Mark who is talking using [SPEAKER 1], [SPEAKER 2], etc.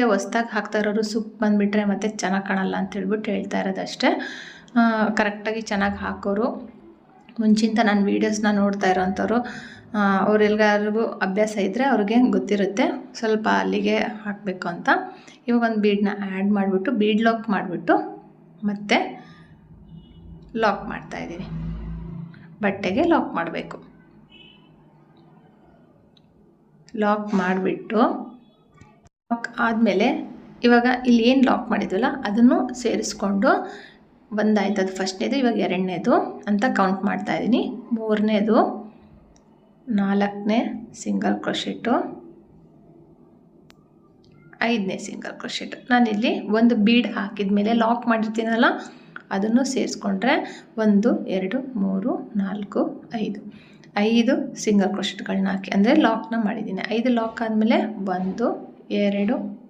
[SPEAKER 1] ಹೊಸ್ದಾಗಿ ಹಾಕ್ತಾ ಇರೋರು ಸುಪ್ ಬಂದುಬಿಟ್ರೆ ಮತ್ತೆ ಚೆನ್ನಾಗಿ ಕಾಣಲ್ಲ ಅಂತ ಹೇಳ್ಬಿಟ್ಟು ಹೇಳ್ತಾ ಇರೋದಷ್ಟೇ. ಕರೆಕ್ಟಾಗಿ ಚೆನ್ನಾಗಿ ಹಾಕೋರು. ಮುಂಚಿಂತ ನಾನು ವೀಡಿಯೋಸ್ನ ನೋಡ್ತಾ ಇರೋವಂಥವ್ರು ಅವ್ರೆಲ್ರಿಗೂ ಅಭ್ಯಾಸ ಇದ್ದರೆ ಅವ್ರಿಗೆ ಗೊತ್ತಿರುತ್ತೆ. ಸ್ವಲ್ಪ ಅಲ್ಲಿಗೆ ಹಾಕಬೇಕು ಅಂತ. ಇವಾಗ ಒಂದು ಬೀಡನ್ನ ಆ್ಯಡ್ ಮಾಡಿಬಿಟ್ಟು ಬೀಡ್ ಲಾಕ್ ಮಾಡಿಬಿಟ್ಟು ಮತ್ತೆ ಲಾಕ್ ಮಾಡ್ತಾಯಿದ್ದೀನಿ ಬಟ್ಟೆಗೆ ಲಾಕ್ ಮಾಡಬೇಕು. ಲಾಕ್ ಮಾಡಿಬಿಟ್ಟು ಲಾಕ್ ಆದಮೇಲೆ ಇವಾಗ ಇಲ್ಲಿ ಏನು ಲಾಕ್ ಮಾಡಿದ್ವಲ್ಲ, ಅದನ್ನು ಸೇರಿಸ್ಕೊಂಡು ಒಂದಾಯ್ತು ಅದು ಫಸ್ಟ್ನೇದು, ಇವಾಗ ಎರಡನೇದು ಅಂತ ಕೌಂಟ್ ಮಾಡ್ತಾ ಇದ್ದೀನಿ. ಮೂರನೇದು, ನಾಲ್ಕನೇ ಸಿಂಗಲ್ ಕ್ರೋಶೆಟ್ಟು ಐದನೇ ಸಿಂಗಲ್ ಕ್ರೋಶೆಟ್ ನಾನಿಲ್ಲಿ ಒಂದು ಬೀಡ್ ಹಾಕಿದ ಮೇಲೆ ಲಾಕ್ ಮಾಡಿರ್ತೀನಲ್ಲ, ಅದನ್ನು ಸೇರಿಸ್ಕೊಂಡ್ರೆ ಒಂದು, ಎರಡು, ಮೂರು, ನಾಲ್ಕು, ಐದು. ಐದು ಸಿಂಗಲ್ ಕ್ರೋಶೆಟ್ಗಳನ್ನ ಹಾಕಿ, ಅಂದರೆ ಲಾಕ್ನ ಮಾಡಿದ್ದೀನಿ. ಐದು ಲಾಕ್ ಆದಮೇಲೆ ಒಂದು ಎರಡು